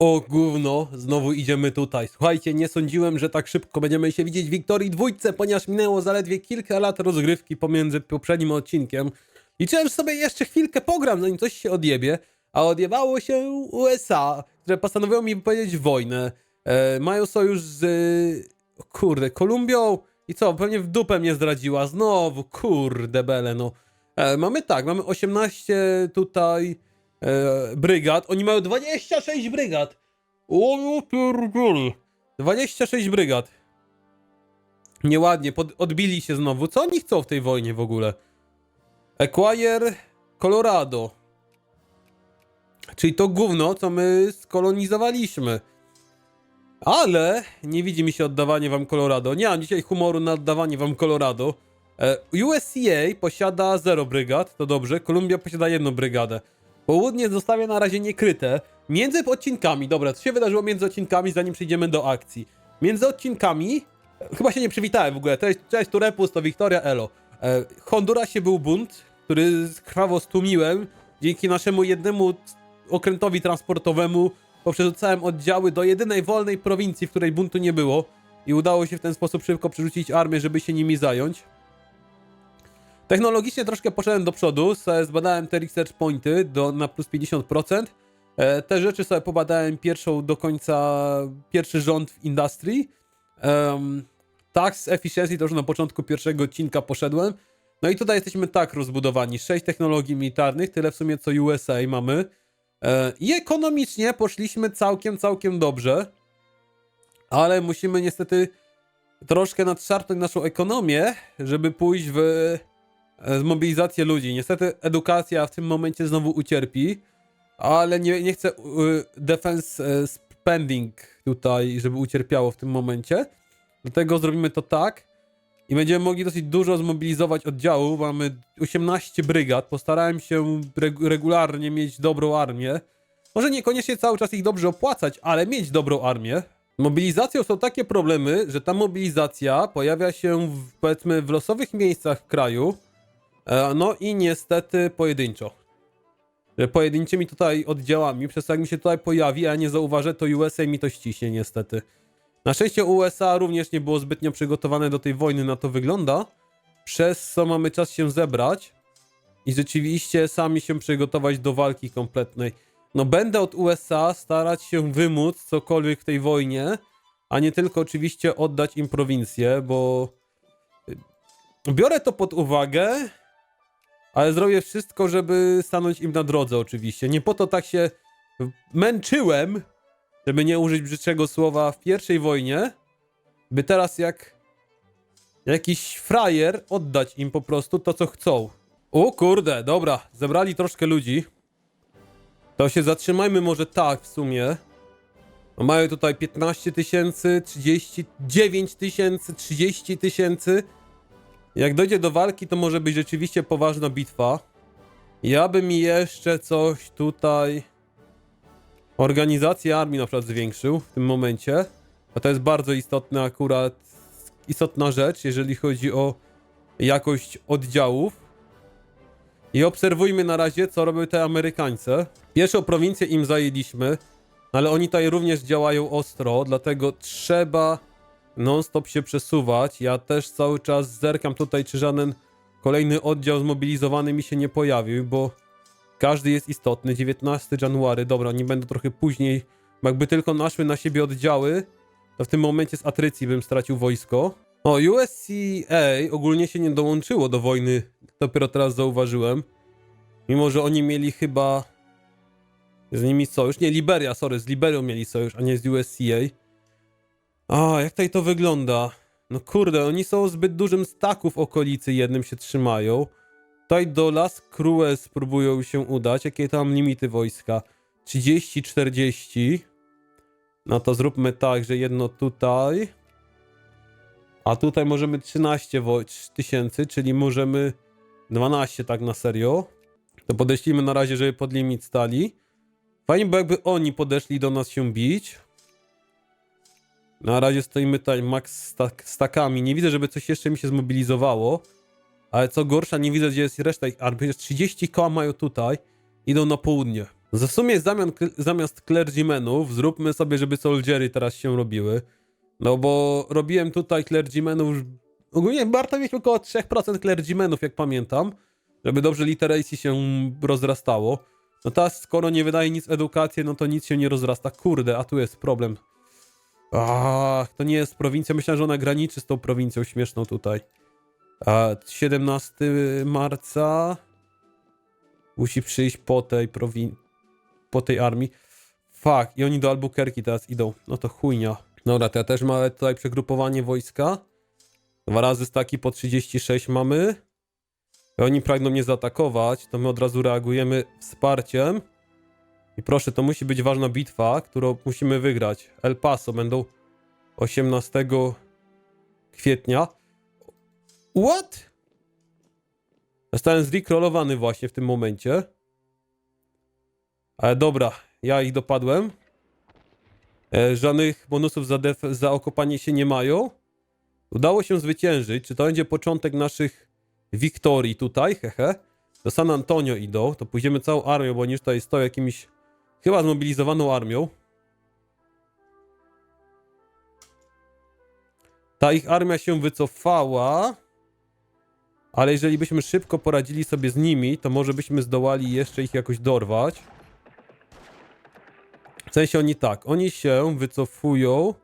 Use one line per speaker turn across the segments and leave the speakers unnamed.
O gówno, znowu idziemy tutaj. Słuchajcie, nie sądziłem, że tak szybko będziemy się widzieć w Wiktorii dwójce, ponieważ minęło zaledwie kilka lat rozgrywki pomiędzy poprzednim odcinkiem. Liczyłem, że sobie jeszcze chwilkę pogram, zanim coś się odjebie, a odjebało się USA, które postanowiło mi powiedzieć wojnę. E, mają sojusz z... e, Kurde, Kolumbią i co, pewnie w dupę mnie zdradziła. Znowu, kurde bele, no. E, mamy tak, mamy 18 tutaj e, brygad. Oni mają 26 brygad. O, ja pierdolę. 26 brygad. Nieładnie, pod, odbili się znowu. Co oni chcą w tej wojnie w ogóle? Acquire Colorado. Czyli to gówno, co my skolonizowaliśmy. Ale nie widzi mi się oddawanie wam Colorado. Nie mam dzisiaj humoru na oddawanie wam Colorado. E, USCA posiada 0 brygad, to dobrze. Kolumbia posiada jedną brygadę. Południe zostawia na razie niekryte. Między odcinkami, dobra, co się wydarzyło między odcinkami, zanim przejdziemy do akcji? Między odcinkami, e, chyba się nie przywitałem w ogóle. Cześć, cześć tu Repus, to Wiktoria Elo. E, Hondurasie był bunt, który krwawo stłumiłem. Dzięki naszemu jednemu okrętowi transportowemu poprzerzucałem oddziały do jedynej wolnej prowincji, w której buntu nie było. I udało się w ten sposób szybko przerzucić armię, żeby się nimi zająć. Technologicznie troszkę poszedłem do przodu, zbadałem te research pointy do, na plus 50%. E, te rzeczy sobie pobadałem pierwszą do końca, pierwszy rząd w industry. Um, tax efficiency to już na początku pierwszego odcinka poszedłem. No i tutaj jesteśmy tak rozbudowani. 6 technologii militarnych, tyle w sumie co USA mamy. E, I ekonomicznie poszliśmy całkiem, całkiem dobrze. Ale musimy niestety troszkę nadszarpnąć naszą ekonomię, żeby pójść w zmobilizację ludzi. Niestety edukacja w tym momencie znowu ucierpi, ale nie, nie chcę defense e, spending tutaj, żeby ucierpiało w tym momencie. Dlatego zrobimy to tak i będziemy mogli dosyć dużo zmobilizować oddziałów. Mamy 18 brygad. Postarałem się reg- regularnie mieć dobrą armię. Może niekoniecznie cały czas ich dobrze opłacać, ale mieć dobrą armię. Mobilizacją są takie problemy, że ta mobilizacja pojawia się w, powiedzmy w losowych miejscach w kraju. E, No i niestety pojedynczo. Że Pojedynczymi tutaj oddziałami, przez to jak mi się tutaj pojawi, a nie zauważę, to USA mi to ściśnie niestety. Na szczęście USA również nie było zbytnio przygotowane do tej wojny, na to wygląda. Przez co mamy czas się zebrać i rzeczywiście sami się przygotować do walki kompletnej. No będę od USA starać się wymóc cokolwiek w tej wojnie, a nie tylko oczywiście oddać im prowincję, bo y, biorę to pod uwagę, ale zrobię wszystko, żeby stanąć im na drodze oczywiście. Nie po to tak się męczyłem, żeby nie użyć brzydszego słowa w pierwszej wojnie, by teraz jak jakiś frajer oddać im po prostu to, co chcą. O kurde, dobra, zebrali troszkę ludzi. To się zatrzymajmy może tak w sumie. No mają tutaj 15 tysięcy, 39 tysięcy, 30 tysięcy. Jak dojdzie do walki, to może być rzeczywiście poważna bitwa. Ja bym jeszcze coś tutaj... Organizację armii na przykład zwiększył w tym momencie. A to jest bardzo istotna akurat, istotna rzecz, jeżeli chodzi o jakość oddziałów. I obserwujmy na razie, co robią te Amerykańcy. Pierwszą prowincję im zajęliśmy, ale oni tutaj również działają ostro, dlatego trzeba non-stop się przesuwać. Ja też cały czas zerkam tutaj, czy żaden kolejny oddział zmobilizowany mi się nie pojawił, bo każdy jest istotny. 19 January, dobra, nie będę trochę później. Jakby tylko naszły na siebie oddziały, to w tym momencie z Atrycji bym stracił wojsko. O, USCA ogólnie się nie dołączyło do wojny, dopiero teraz zauważyłem. Mimo, że oni mieli chyba z nimi sojusz. Nie, Liberia, sorry, z Liberią mieli sojusz, a nie z USCA. A, jak tutaj to wygląda? No kurde, oni są zbyt dużym staku w okolicy, jednym się trzymają. Tutaj do Las Crues próbują się udać. Jakie tam limity wojska? 30-40. No to zróbmy tak, że jedno tutaj. A tutaj możemy 13 wo- tysięcy, czyli możemy 12 tak na serio. To podeślimy na razie, żeby pod limit stali. Fajnie, bo jakby oni podeszli do nas się bić. Na razie stoimy tutaj max stak stakami. Nie widzę, żeby coś jeszcze mi się zmobilizowało. Ale co gorsza, nie widzę, gdzie jest reszta ich armii. Jest 30 koła mają tutaj. Idą na południe. W sumie zamian, zamiast clergymenów zróbmy sobie, żeby soldiery teraz się robiły. No bo robiłem tutaj clergymenów... Ogólnie warto mieć około 3% clergymenów, jak pamiętam. Żeby dobrze literacy się rozrastało. No teraz, skoro nie wydaje nic edukacji, no to nic się nie rozrasta. Kurde, a tu jest problem. Ach, to nie jest prowincja. Myślałem, że ona graniczy z tą prowincją śmieszną tutaj. A 17 marca musi przyjść po tej prowin... po tej armii. Fuck, i oni do Albuquerque teraz idą. No to chujnia. Dobra, to ja też mam tutaj przegrupowanie wojska. Dwa razy staki po 36 mamy. I oni pragną mnie zaatakować, to my od razu reagujemy wsparciem. I proszę, to musi być ważna bitwa, którą musimy wygrać. El Paso będą 18 kwietnia. What? Zostałem zrecrollowany właśnie w tym momencie. Ale dobra, ja ich dopadłem. E, żadnych bonusów za, def- za okopanie się nie mają. Udało się zwyciężyć. Czy to będzie początek naszych wiktorii tutaj? Hehe. Do San Antonio idą. To pójdziemy całą armią, bo oni już tutaj stoją jakimiś chyba zmobilizowaną armią. Ta ich armia się wycofała. Ale jeżeli byśmy szybko poradzili sobie z nimi, to może byśmy zdołali jeszcze ich jakoś dorwać. W sensie oni tak, oni się wycofują.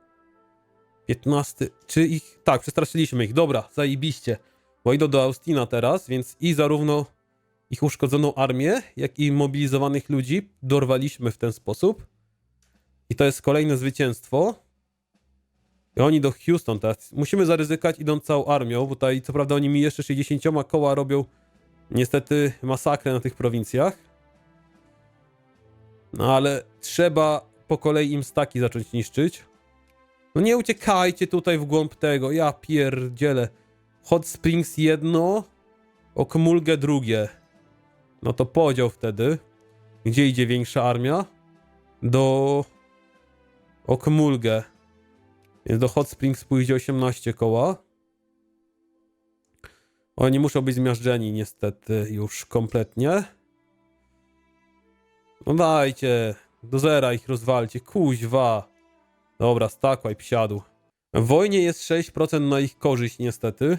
15. Czy ich. Tak, przestraszyliśmy ich. Dobra, zajebiście. Bo idą do Austina teraz, więc i zarówno ich uszkodzoną armię, jak i mobilizowanych ludzi dorwaliśmy w ten sposób. I to jest kolejne zwycięstwo. I oni do Houston teraz. Musimy zaryzykować idąc całą armią, bo tutaj co prawda oni mi jeszcze 60 koła robią niestety masakrę na tych prowincjach. No ale trzeba po kolei im staki zacząć niszczyć. No nie uciekajcie tutaj w głąb tego, ja pierdzielę. Hot Springs jedno, Okmulgę drugie. No to podział wtedy. Gdzie idzie większa armia? Do Okmulgę. Więc do Hot Springs pójdzie 18 koła. Oni muszą być zmiażdżeni niestety już kompletnie. No dajcie. Do zera ich rozwalcie. Kuźwa. Dobra, stakłaj psiadu. W wojnie jest 6% na ich korzyść niestety.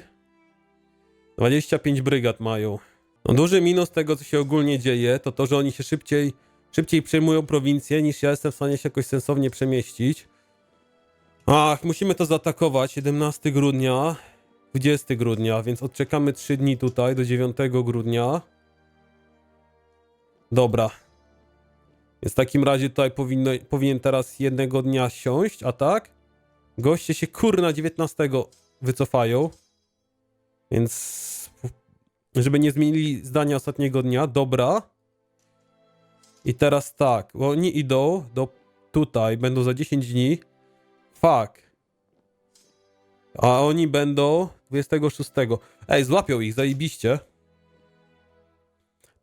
25 brygad mają. No duży minus tego, co się ogólnie dzieje, to to, że oni się szybciej, szybciej przejmują prowincję, niż ja jestem w stanie się jakoś sensownie przemieścić. Ach, musimy to zaatakować. 17 grudnia, 20 grudnia, więc odczekamy 3 dni tutaj do 9 grudnia. Dobra. Więc w takim razie tutaj powinno, powinien teraz jednego dnia siąść, a tak? Goście się kurna 19 wycofają. Więc żeby nie zmienili zdania ostatniego dnia, dobra. I teraz tak, bo oni idą do tutaj, będą za 10 dni. Fuck. A oni będą 26. Ej, złapią ich, zajebiście.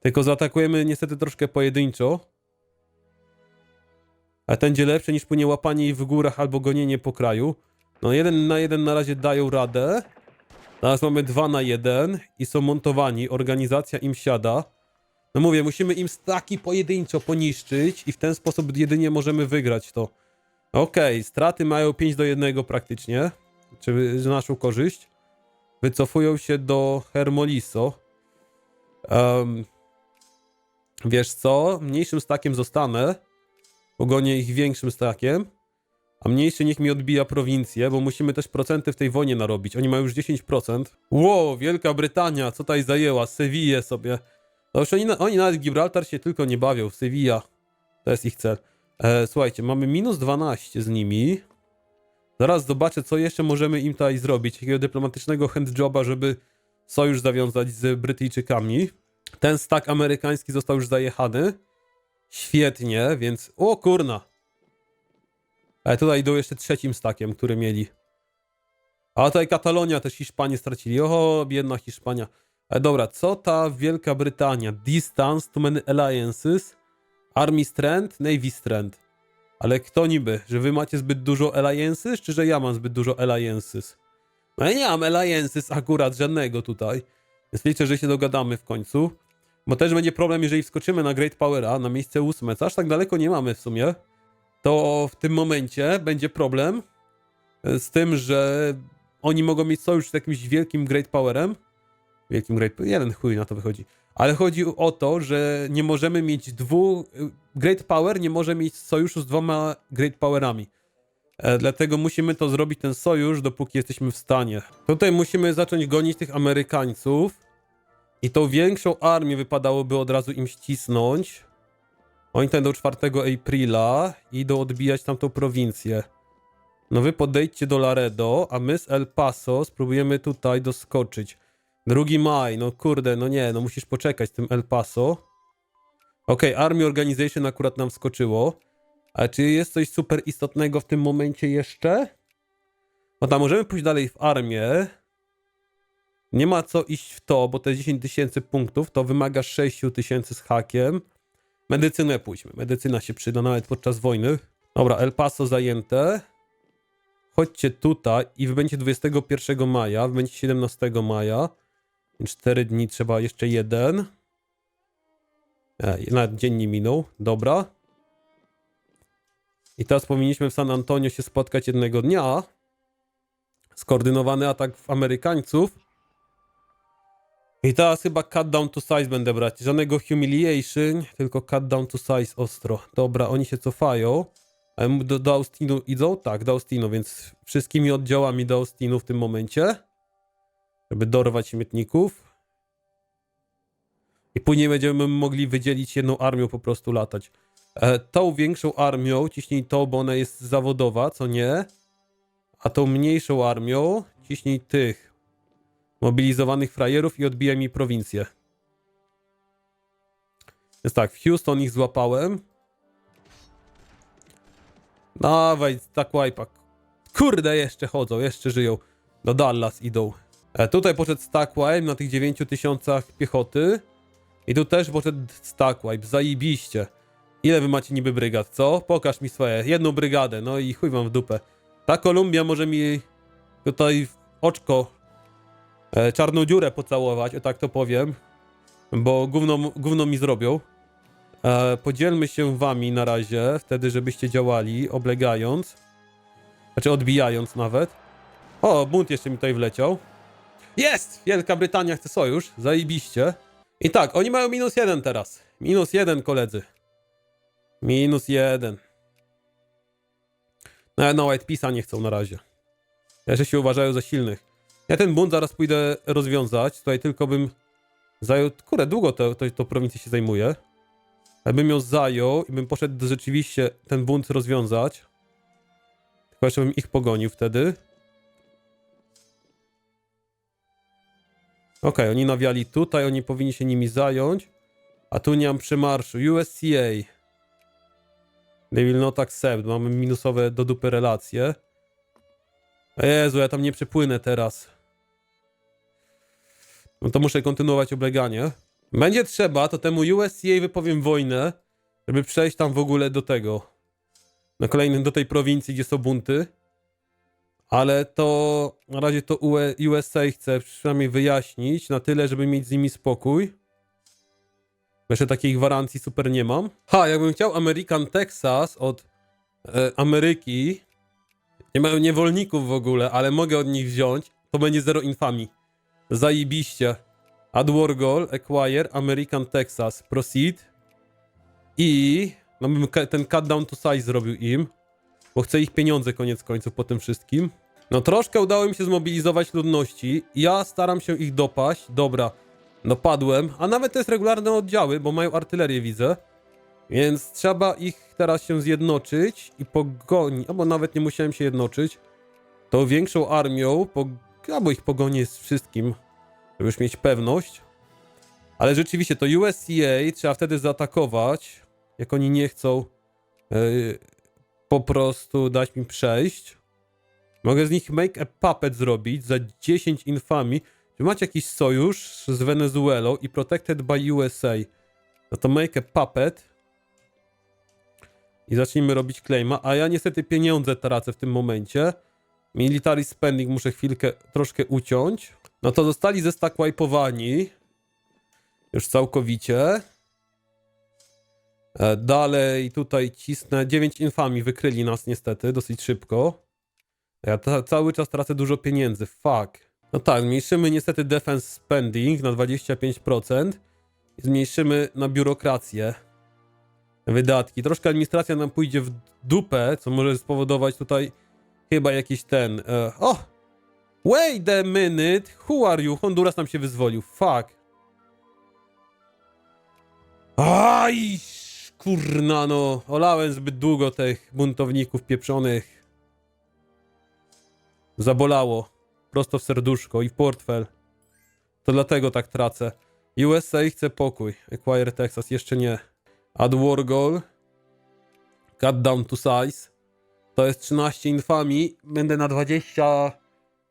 Tylko zaatakujemy niestety troszkę pojedynczo. A ten będzie lepszy niż płynie łapanie w górach albo gonienie po kraju. No jeden na jeden na razie dają radę. Teraz mamy 2 na 1 i są montowani. Organizacja im siada. No mówię, musimy im staki pojedynczo poniszczyć i w ten sposób jedynie możemy wygrać to. Okej, okay, straty mają 5 do 1 praktycznie. Czy na naszą korzyść. Wycofują się do Hermoliso. Um, wiesz co? Mniejszym stakiem zostanę. Pogonię ich większym stakiem. A mniejszy niech mi odbija prowincję, bo musimy też procenty w tej wojnie narobić. Oni mają już 10%. Ło, Wielka Brytania, co tutaj zajęła? Sewillę sobie. No już oni, oni nawet Gibraltar się tylko nie bawią. Sevilla. To jest ich cel. E, słuchajcie, mamy minus 12 z nimi. Zaraz zobaczę, co jeszcze możemy im tutaj zrobić. Jakiego dyplomatycznego handjoba, żeby sojusz zawiązać z Brytyjczykami. Ten stak amerykański został już zajechany. Świetnie, więc... O kurna! Ale tutaj idą jeszcze trzecim stakiem, który mieli. A tutaj Katalonia też Hiszpanie stracili. Oho, biedna Hiszpania. Ale dobra, co ta Wielka Brytania? Distance, too many alliances, Army Strength, Navy Strength. Ale kto niby? Że wy macie zbyt dużo alliances, czy że ja mam zbyt dużo alliances? No ja nie mam alliances akurat żadnego tutaj. Więc liczę, że się dogadamy w końcu. Bo też będzie problem, jeżeli wskoczymy na Great Powera, na miejsce ósme, co aż tak daleko nie mamy w sumie, to w tym momencie będzie problem e, z tym, że oni mogą mieć sojusz z jakimś wielkim Great Powerem. Wielkim Great Jeden chuj na to wychodzi. Ale chodzi o to, że nie możemy mieć dwóch... Great Power nie może mieć sojuszu z dwoma Great Powerami. E, Dlatego musimy to zrobić, ten sojusz, dopóki jesteśmy w stanie. Tutaj musimy zacząć gonić tych Amerykańców. I tą większą armię wypadałoby od razu im ścisnąć. Oni tam do 4 Aprila idą odbijać tamtą prowincję. No wy podejdźcie do Laredo, a my z El Paso spróbujemy tutaj doskoczyć. 2 maj, no kurde, no nie, no musisz poczekać z tym El Paso. Okej, Army Organization akurat nam skoczyło. A czy jest coś super istotnego w tym momencie jeszcze? No tam możemy pójść dalej w armię. Nie ma co iść w to, bo te 10 tysięcy punktów to wymaga 6 tysięcy z hakiem. Medycynę pójdźmy. Medycyna się przyda nawet podczas wojny. Dobra, El Paso zajęte. Chodźcie tutaj i wy będzie 21 maja, wy będzie 17 maja. 4 dni trzeba jeszcze jeden. E, nawet dzień nie minął. Dobra. I teraz powinniśmy w San Antonio się spotkać jednego dnia. Skoordynowany atak w Amerykańców. I teraz chyba cut down to size będę brać. Żadnego humiliation, tylko cut down to size ostro. Dobra, oni się cofają. Ale do, do Austinu idą? Tak, do Austinu, więc wszystkimi oddziałami do Austinu w tym momencie. Żeby dorwać śmietników. I później będziemy mogli wydzielić jedną armią po prostu latać. E, tą większą armią ciśnij tą, bo ona jest zawodowa, co nie? A tą mniejszą armią ciśnij tych mobilizowanych frajerów i odbijaj mi prowincję. Więc tak, w Houston ich złapałem. Dawaj, tak wipe'a. Kurde, jeszcze chodzą, jeszcze żyją. Do Dallas idą. E, tutaj poszedł Stackwipe na tych 9000 piechoty. I tu też poszedł Stackwipe, zajebiście. Ile wy macie niby brygad, co? Pokaż mi swoje. Jedną brygadę, no i chuj wam w dupę. Ta Kolumbia może mi tutaj oczko e, czarną dziurę pocałować, o tak to powiem. Bo gówno, gówno mi zrobią. E, podzielmy się wami na razie, wtedy żebyście działali, oblegając. Znaczy odbijając nawet. O, bunt jeszcze mi tutaj wleciał. Jest! Wielka Brytania chce sojusz, zajebiście. I tak, oni mają minus jeden teraz. Minus jeden, koledzy. Minus jeden. No, no White Peace'a nie chcą na razie. Jeszcze się uważają za silnych. Ja ten bunt zaraz pójdę rozwiązać. Tutaj tylko bym zajął... Kurde, długo to, to, to się zajmuje. Ale bym ją zajął i bym poszedł rzeczywiście ten bunt rozwiązać. Tylko jeszcze bym ich pogonił wtedy. Okej, oni nawiali tutaj, oni powinni się nimi zająć. A tu nie mam przemarszu. USCA. They will not accept. Mamy minusowe do dupy relacje. Jezu, ja tam nie przepłynę teraz. No to muszę kontynuować obleganie. Będzie trzeba, to temu USCA wypowiem wojnę, żeby przejść tam w ogóle do tego. Na kolejnym, do tej prowincji, gdzie są bunty. Ale to na razie to USA chcę przynajmniej wyjaśnić na tyle, żeby mieć z nimi spokój. Jeszcze takiej gwarancji super nie mam. Ha, jakbym chciał American Texas od e, Ameryki. Nie mają niewolników w ogóle, ale mogę od nich wziąć. To będzie zero infamii. Zajebiście. Add war acquire, American Texas, proceed. I no bym ten cut down to size zrobił im. Bo chcę ich pieniądze koniec końców po tym wszystkim. No troszkę udało mi się zmobilizować ludności. Ja staram się ich dopaść. Dobra, no padłem. A nawet to jest regularne oddziały, bo mają artylerię widzę. Więc trzeba ich teraz się zjednoczyć i pogonić. Albo nawet nie musiałem się jednoczyć. Tą większą armią, pog... albo ich pogonię z wszystkim, żeby już mieć pewność. Ale rzeczywiście to USCA trzeba wtedy zaatakować, jak oni nie chcą yy, po prostu dać mi przejść. Mogę z nich make a puppet zrobić za 10 infamii. Czy macie jakiś sojusz z Wenezuelą i protected by USA? No to make a puppet. I zacznijmy robić claima. A ja niestety pieniądze tracę w tym momencie. Military spending muszę chwilkę troszkę uciąć. No to zostali zestakwajpowani. Już całkowicie. E, Dalej tutaj cisnę. 9 infami wykryli nas niestety dosyć szybko. Ja ta, cały czas tracę dużo pieniędzy. Fuck. No tak, zmniejszymy niestety defense spending na 25%. I zmniejszymy na biurokrację wydatki. Troszkę administracja nam pójdzie w dupę, co może spowodować tutaj chyba jakiś ten. E, o! Wait a minute! Who are you? Honduras nam się wyzwolił. Fuck. Aj! Kurna no. Olałem zbyt długo tych buntowników pieprzonych. Zabolało. Prosto w serduszko i w portfel. To dlatego tak tracę. USA chce pokój. Acquire Texas. Jeszcze nie. Add war goal. Cut down to size. To jest 13 infami. Będę na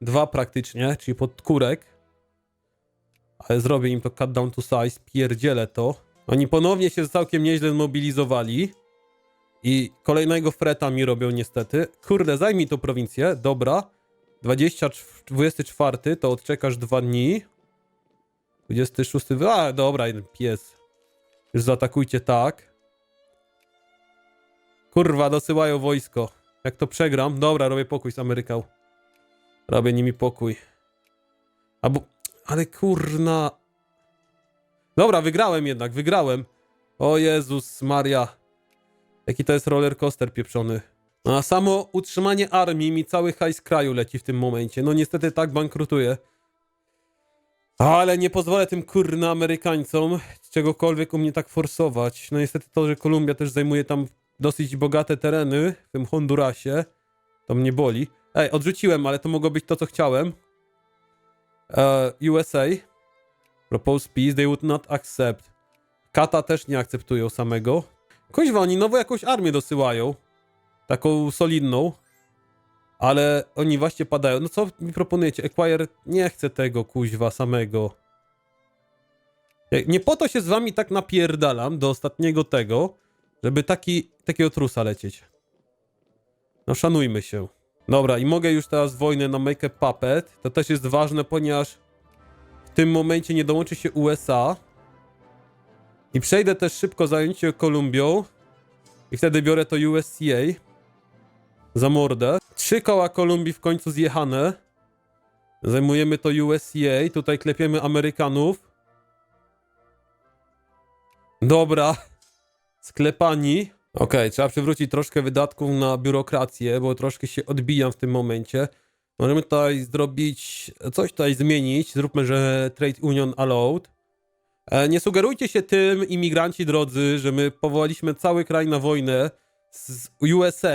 22 praktycznie, czyli pod kurek. Ale zrobię im to cut down to size. Pierdzielę to. Oni ponownie się całkiem nieźle zmobilizowali. I kolejnego freta mi robią niestety. Kurde, zajmij tą prowincję. Dobra. 20, 24 to odczekasz dwa dni. 26. A, dobra, jeden pies. Już zaatakujcie tak. Kurwa, dosyłają wojsko. Jak to przegram? Dobra, robię pokój z Ameryką. Robię nimi pokój. Albo... Ale kurna... Dobra, wygrałem jednak, wygrałem. O Jezus Maria. Jaki to jest roller coaster pieprzony. No, a samo utrzymanie armii mi cały hajs kraju leci w tym momencie. No niestety tak bankrutuje. Ale nie pozwolę tym kurna Amerykańcom czegokolwiek u mnie tak forsować. No niestety to, że Kolumbia też zajmuje tam dosyć bogate tereny, w tym Hondurasie, to mnie boli. Ej, odrzuciłem, ale to mogło być to, co chciałem. E, USA. Propose peace, they would not accept. Kata też nie akceptują samego. Kuźwa, oni nowo jakąś armię dosyłają. Taką solidną. Ale oni właśnie padają. No co mi proponujecie? Acquire nie chce tego kuźwa samego. Nie po to się z wami tak napierdalam do ostatniego tego, żeby taki, takiego trusa lecieć. No szanujmy się. Dobra, i mogę już teraz wojnę na Make a Puppet. To też jest ważne, ponieważ w tym momencie nie dołączy się USA. I przejdę też szybko zajęcie Kolumbią. I wtedy biorę to USCA za mordę. Trzy koła Kolumbii w końcu zjechane. Zajmujemy to USCA. Tutaj klepiemy Amerykanów. Dobra. Sklepani. Okej, trzeba przywrócić troszkę wydatków na biurokrację, bo troszkę się odbijam w tym momencie. Możemy tutaj zrobić, coś tutaj zmienić. Zróbmy, że Trade Union Allowed. E, Nie sugerujcie się tym, imigranci drodzy, że my powołaliśmy cały kraj na wojnę z USA.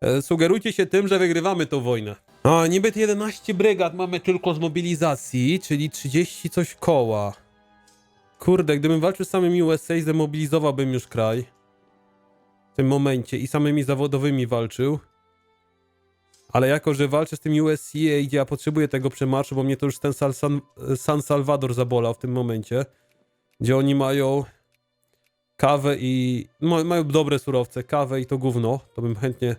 E, Sugerujcie się tym, że wygrywamy tą wojnę. A, niby te 11 brygad mamy tylko z mobilizacji, czyli 30 coś koła. Kurde, gdybym walczył z samymi USA, zdemobilizowałbym już kraj. W tym momencie i samymi zawodowymi walczył. Ale jako, że walczę z tym USCA, gdzie ja potrzebuję tego przemarszu, bo mnie to już ten San, San Salvador zabolał w tym momencie. Gdzie oni mają kawę i... Ma, mają dobre surowce, kawę i to gówno. To bym chętnie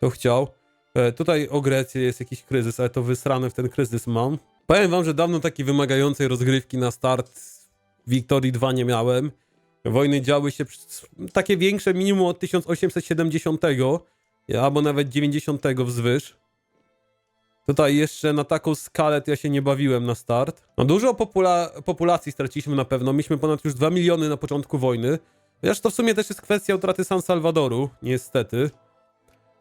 to chciał. E, tutaj o Grecję jest jakiś kryzys, ale to wysrane w ten kryzys mam. Powiem wam, że dawno takiej wymagającej rozgrywki na start Wiktorii 2 nie miałem. Wojny działy się takie większe minimum od 1870, albo nawet 90 wzwyż. Tutaj jeszcze na taką skalę to ja się nie bawiłem na start. No dużo popula populacji straciliśmy na pewno. Mieliśmy ponad już 2 miliony na początku wojny. Chociaż to w sumie też jest kwestia utraty San Salwadoru, niestety.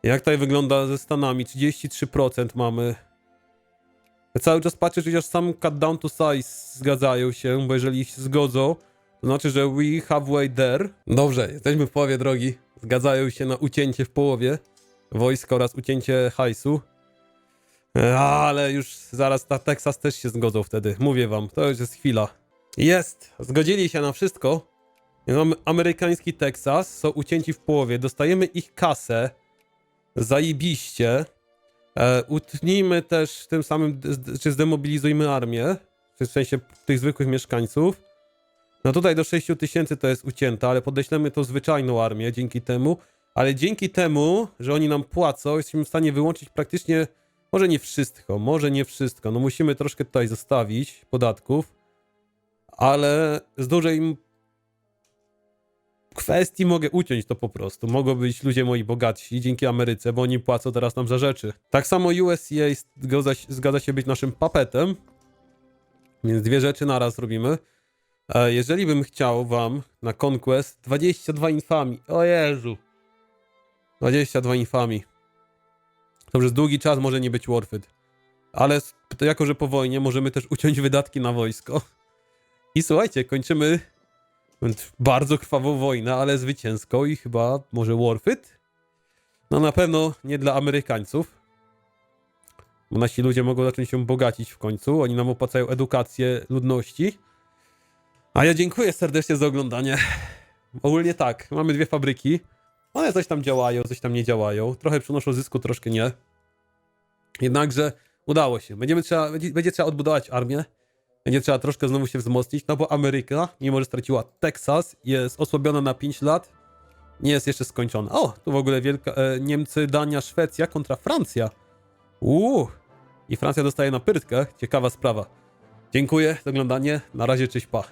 Jak tutaj wygląda ze Stanami? 33% mamy. Cały czas patrzę, że chociaż sam cut down to size zgadzają się, bo jeżeli się zgodzą, to znaczy, że we halfway there. Dobrze, jesteśmy w połowie drogi. Zgadzają się na ucięcie w połowie wojska oraz ucięcie hajsu. E, Ale już zaraz na Teksas też się zgodzą wtedy. Mówię wam, to już jest chwila. Jest! Zgodzili się na wszystko. Mamy amerykański Teksas, są ucięci w połowie. Dostajemy ich kasę. Zajebiście. E, utnijmy też tym samym, czy zdemobilizujmy armię. W sensie tych zwykłych mieszkańców. No tutaj do 6 tysięcy to jest ucięte, ale podeślemy tą zwyczajną armię dzięki temu. Ale dzięki temu, że oni nam płacą, jesteśmy w stanie wyłączyć praktycznie, może nie wszystko, może nie wszystko. No musimy troszkę tutaj zostawić podatków. ale z dużej kwestii mogę uciąć to po prostu. Mogą być ludzie moi bogatsi dzięki Ameryce, bo oni płacą teraz nam za rzeczy. Tak samo USA zgadza się być naszym papetem, więc dwie rzeczy naraz robimy. E, Jeżeli bym chciał wam na Conquest 22 infami, o Jezu, 22 infami, to przez długi czas może nie być worth it. Ale jako, że po wojnie możemy też uciąć wydatki na wojsko. I słuchajcie, kończymy bardzo krwawą wojnę, ale zwycięską i chyba może worth it? No na pewno nie dla Amerykańców. Bo nasi ludzie mogą zacząć się bogacić w końcu. Oni nam opłacają edukację ludności. A ja dziękuję serdecznie za oglądanie. Ogólnie tak, mamy dwie fabryki. One coś tam działają, coś tam nie działają. Trochę przynoszą zysku, troszkę nie. Jednakże udało się. Będziemy trzeba, będzie, będzie trzeba odbudować armię. Będzie trzeba troszkę znowu się wzmocnić, no bo Ameryka, mimo że straciła Teksas, jest osłabiona na 5 lat, nie jest jeszcze skończona. O, tu w ogóle wielka, e, Niemcy, Dania, Szwecja kontra Francja. Uuu, i Francja dostaje na pyrtkę. Ciekawa sprawa. Dziękuję za oglądanie. Na razie, cześć, pa.